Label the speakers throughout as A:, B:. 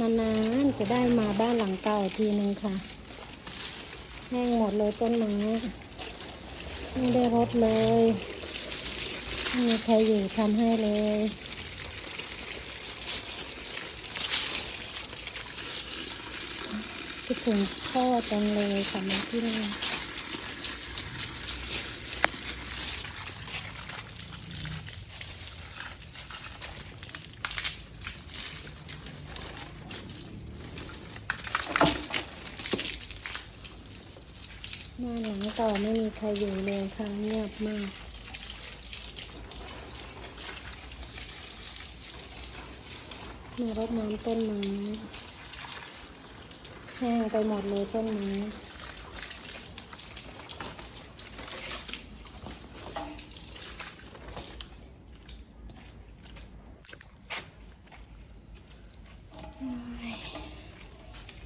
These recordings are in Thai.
A: นานๆจะได้มาบ้านหลังเก่าทีนึงค่ะ แห้งหมดเลยต้นไม้ไม่ได้รดเลยไม่มีใครอยู่ทำให้เลยคิดถึงพ่อจังเลยสำหรับที่นี่ บ้านหลังเก่าไม่มีใครอยู่เลยค่ะเงียบมากมารดน้ำต้นไม้แห้งไปหมดเลยต้นไม้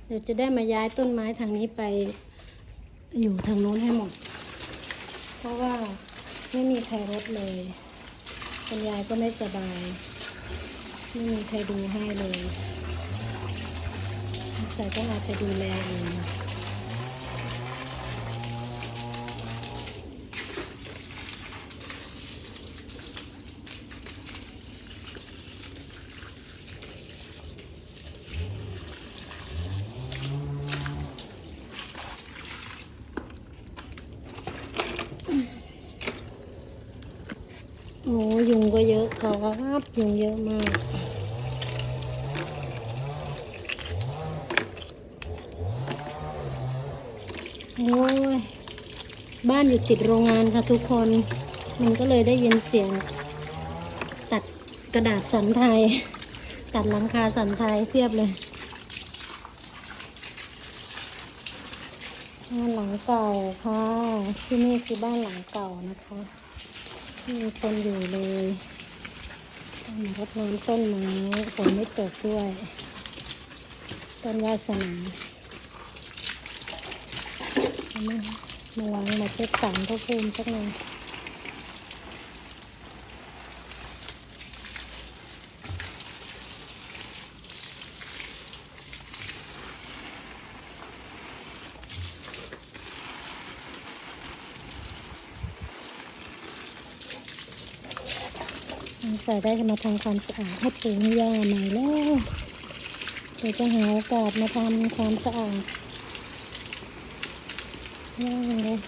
A: เดี๋ยวจะได้มาย้ายต้นไม้ทางนี้ไป อยู่ทางโน้นให้หมด เพราะว่าไม่มีใครรดเลยคุณยายก็ไม่สบาย ไม่มีใครดูให้เลยใส่ต้องเอาไปดูแลเอง โอ้ยุงก็เยอะครับยุงเยอะมากโอ้ยบ้านอยู่ติดโรงงานค่ะทุกคน มันก็เลยได้ยินเสียง ตัดกระดาษสันไทย ตัดหลังคาสันไทยเพียบเลยบ้านหลังเก่าค่ะ ที่นี่คือบ้านหลังเก่านะคะ มีคนอยู่เลยต้องรดน้ำต้นไม้ฝนไม่ตกด้วย ต้นวาสนามามาวางมาเช็ดสารพระภูมิสักหน่อย ใส่ได้จะมาทำความสะอาดให้ปูให้ย่าใหม่แล้วเดี๋ยวจะหาโอกาสมาทำความสะอาดย่าเลย